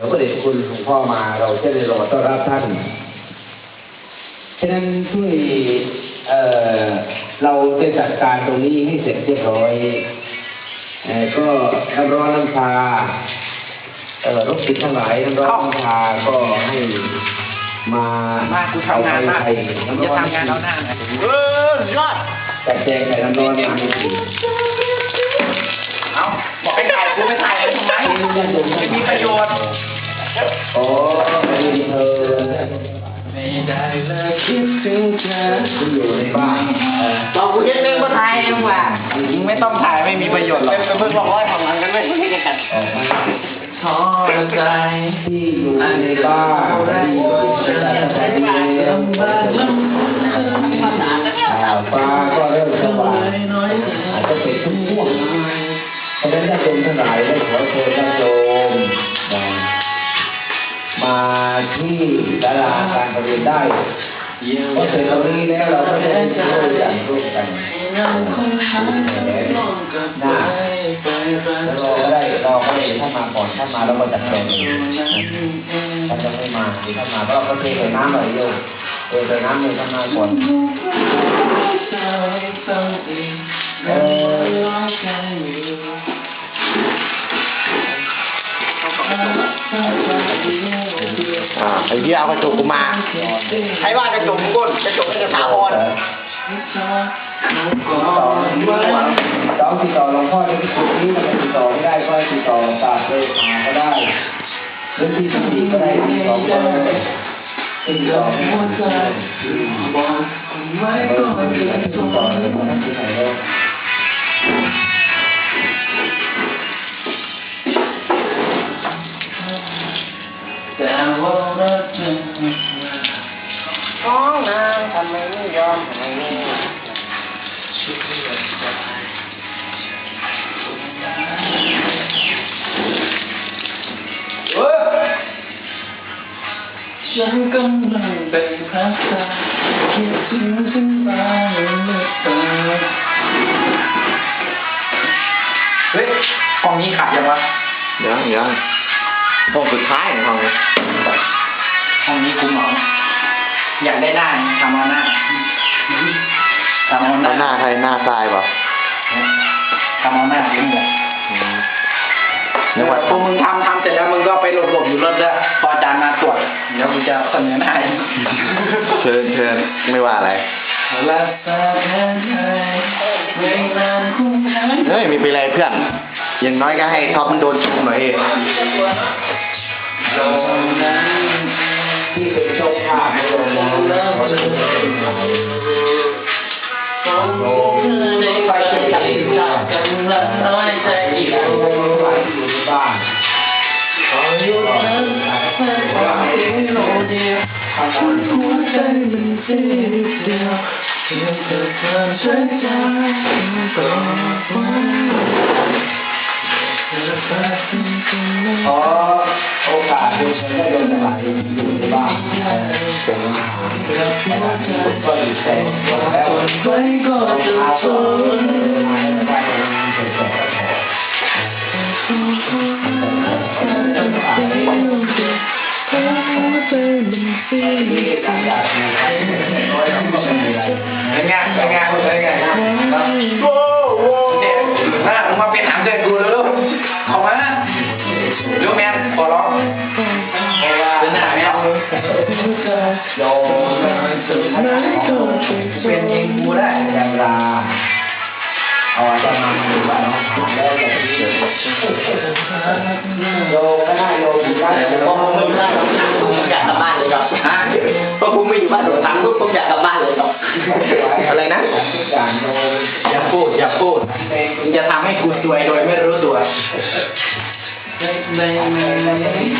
เดี๋ยวพระเดชพระคุณหลวงพ่อมาเราจะได้รอต้อนรับท่าน ฉะนั้นช่วยเอ่อเราจะจัดการตรงนี้ให้เสร็จเรียบร้อยเอ่อก็น้ำร้อนน้ำชาเอ่อรถติดทั้งหลายน้ำร้อนน้ำชาก็ให้มามากูทำงานมากเอไปมึใส่งจะทำงานเอาหน้าไงเออยอดจัดแจงใส่น้ำร้อนมาให้กิน เอาบอกไปถ่ายกูไม่ถ่ายเลยทำไมไม่มีประโยชน์โอ้ไม่มีเธอไม่ได้เลยคิดถึงเธอที่อยู่ในบ้านเอ่อบอกกูจะเดินมาถ่ายมึงว่ะไม่ต้องถ่ายไม่มีประโยชน์หรอกเป็นเพื่อนบอกว่าทำงานกันไม่ไม่กันท้อใจที่อยู่ในบ้านที่อยู่ในสถานที่อ่าฟ้าก็เริ่มสว่าง นั้นญาติโยมทั้งหลายได้ขอเชิญญาติโยมนะมาที่ดาราการประเรียนได้เพราะเสร็จตรงนี้แล้วเราก็จะได้ช่วยกันร่วมกันหน้าแล้วเราก็ได้เราก็ได้ท่านมาก่อนท่านมาแล้วก็จัดแจงท่านจะไม่มาที่ท่านมาก็เราก็เทใส่น้ำหน่อยโยมเทใส่น้ำเลยท่านมาก่อนเออ อ่าไอ้เหี้ยเอากระจกกูมา ใครว่ากระจกมึงก้นกระจกนี่จะถาวรต่อต้องติดต่อหลวงพ่อที่จุดนี้มันติดต่อไม่ได้ก็ติดต่อตามเลยหาก็ได้หรือที่สี่ก็ได้ติดต่อก็ได้ติดต่อไม่ได้เบอร์ไม่ได้ติดต่อเลยคนนั้ ว่ารักเธอน้องนางทำไมไม่ยอมทำไมไม่ชิดเลือดใจเฮ้ฉันกำลังเป็นพระตาคิดถึงฉันมาเมื่อตาเฮ้ยห้องนี้ขาดยังวะยังยัง ห้องสุดท้ายของห้องนี้ห้องนี้คุ้มเหรออยากได้หน้าทำเอาหน้าทำเอาหแล้วหน้าน้าใครหน้าทรายป่ะทำเอาหน้าดิ้งเลยอืมเดี๋นึยกวว่าพอมึงทำทำเสร็จแล้วมึงก็ไปหลบๆอยู่รถด้วยพออาจารย์มาตรวจเดี๋ยวมึงจะเสนอหน้าเองเชิญเชิญไม่ว่าอะไรลับตาแค่ไหนไม่นานคงหายเฮ้ยไมีเป็นไรเพื่อนอย่างน้อยก็ให้ท็อปมันโดนชุบหน่อยเอง โยมนั้นที่เป็นเจ้าภาพโยมมองแล้วเขาจะเป็นใครของเธอในใจกันละน้อยใจอีกที่อยู่ในบ้านขอหยุดนั้นแค่ความเพียงโลเดียวหัวใจมันเสียเดียวเพียงแต่เธอใช้ใจต่อไปเธอแค่สิ่งที่ไม่ขอโอกาสดูเชิญญาติโยมทั้งหลายอยู่ในบ้านเป็นอาหารขณะที่ผมก็อยู่แต่หมดแล้วไว้ก็จะอาทสมนมาในบ้านเป็น แก่แก่ที่หลังจากมีใครน้อยก็ เป็นยิงกูได้ยังลาอ๋อจะมาดูว่าน้องทำแล้วอย่าเพิ่งเฉยโยก็ได้โยอยู่ได้พอผมไม่อยู่บ้ผมอยากกลับบ้านเลยครับอะพอผมไม่อยู่บ้านผมทำปุ๊บผมอยากกลับบ้านเลยครับอะไรนะอย่างโยมอย่าพูดอย่าพูดจะทำให้กูซวยโดยไม่รู้ตัว ไม่ไม่ไม่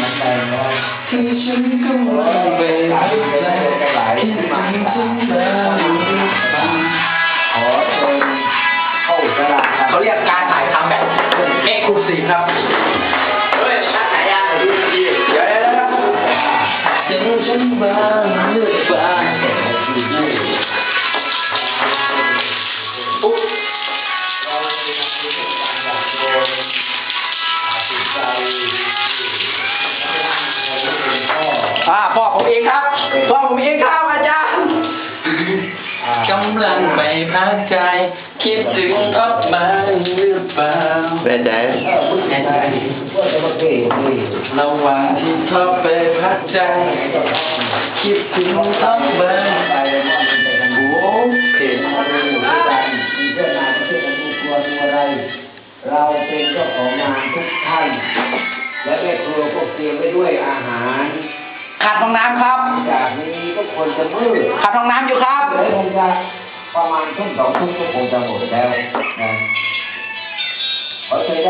มันไปเนาะที่ฉันก็เพราะว่าว่าเป็เป็นนหลายเป็นหลายที่มาฉันแล้วขอเชิญเข้าตลาดครับเขาเรียกการถ่ายทำแบบเอ็กซ์คลูซีฟครับเฮ้ยถ้าขายยาหนอยดูดีเดี๋ยวเดี๋ยวเดี๋ยวถึงฉันบ้า พ่อผมเองครับ พ่อผมเองครับอาจารย์อ่ากำลังไปพักใจ คิดถึงออกมาหรือเปล่าแน่ใจเออพูดง่ายๆว่าจะมาเก่งเลยระหว่างที่ชอบไปพักใจ คิดถึงออกมาไปเลยว่ามันเป็นกันโอ้เพลงเราเป็นอยู่ด้วยกันมีเพื่อนงานก็ช่วยกันดูครัวดูอะไรเราเป็นเจ้าของงานทุกท่าน และแม่ครัวก็เตรียมไว้ด้วยอาหาร ขาดห้องน้ำครับ จากนี้ก็ควรจะมืดขาดห้องน้ำอยู่ครับเลยคงจะประมาณทุ่มสองทุ่มก็คงจะหมดแล้วนะขอเชิญญาติ